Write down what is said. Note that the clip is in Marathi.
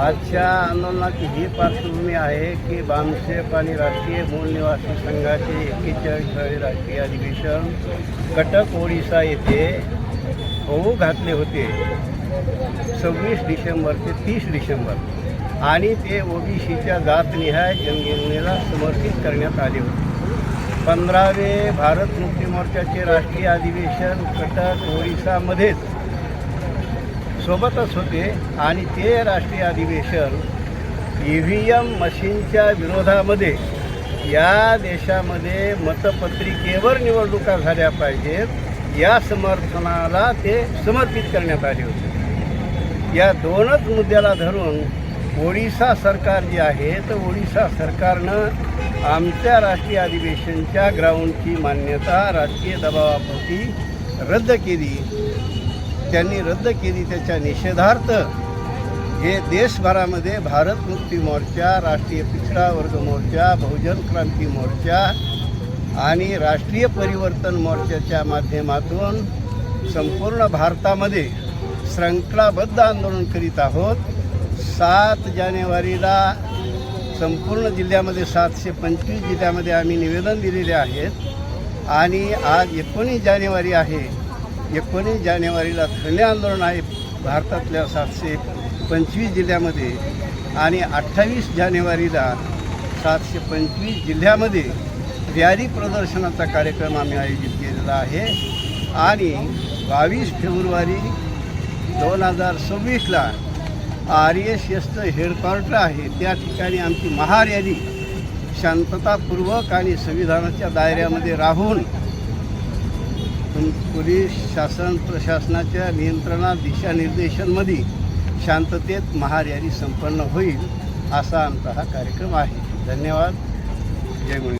आजच्या आंदोलनाची ही पार्श्वभूमी आहे की बामसेप आणि राष्ट्रीय मूल निवासी संघाचे एक्केचाळीसावे राष्ट्रीय अधिवेशन कटक ओडिसा येथे होऊ घातले होते. सव्वीस डिसेंबर ते तीस डिसेंबर. आणि ते ओबीसीच्या जातनिहाय जनगणनेला समर्पित करण्यात आले होते. पंधरावे भारत मुक्ती मोर्चाचे राष्ट्रीय अधिवेशन कटक ओडिसामध्येच सोबतच होते आणि ते राष्ट्रीय अधिवेशन ई व्ही एम मशीनच्या विरोधामध्ये या देशामध्ये मतपत्रिकेवर निवडणुका झाल्या पाहिजेत. या समर्थनाला ते समर्पित करण्यात आले होते. या दोनच मुद्द्याला धरून ओडिसा सरकार जे आहे तर ओडिसा सरकारनं आमच्या राष्ट्रीय अधिवेशनच्या ग्राउंडची मान्यता राजकीय दबावापोटी रद्द केली. त्यांनी रद्द केली त्याच्या निषेधार्थ. हे देशभरामध्ये भारत मुक्ती मोर्चा राष्ट्रीय पिछडा वर्ग मोर्चा बहुजन क्रांती मोर्चा आणि राष्ट्रीय परिवर्तन मोर्चाच्या माध्यमातून संपूर्ण भारतामध्ये श्रंखलाबद्ध आंदोलन करीत आहोत. सात जानेवारीला संपूर्ण जिल्ह्यामध्ये सातशे पंचवीस जिल्ह्यामध्ये आम्ही निवेदन दिलेले आहेत. आणि आज एकोणीस जानेवारी आहे. एकोणीस जानेवारीला धरणे आंदोलन आहे भारतातल्या सातशे पंचवीस जिल्ह्यामध्ये आणि अठ्ठावीस जानेवारीला सातशे पंचवीस जिल्ह्यामध्ये रॅली प्रदर्शनाचा कार्यक्रम आम्ही आयोजित केलेला आहे. आणि बावीस फेब्रुवारी दोन हजार सव्वीसला आर एस एसचं हेडक्वार्टर आहे. त्या ठिकाणी आमची महारॅली शांततापूर्वक आणि संविधानाच्या दायऱ्यामध्ये राहून पोलीस शासन प्रशासनाच्या नियंत्रणा दिशानिर्देशांमध्ये शांततेत महारॅली संपन्न होईल असा आमचा हा कार्यक्रम आहे. धन्यवाद. जय गुरु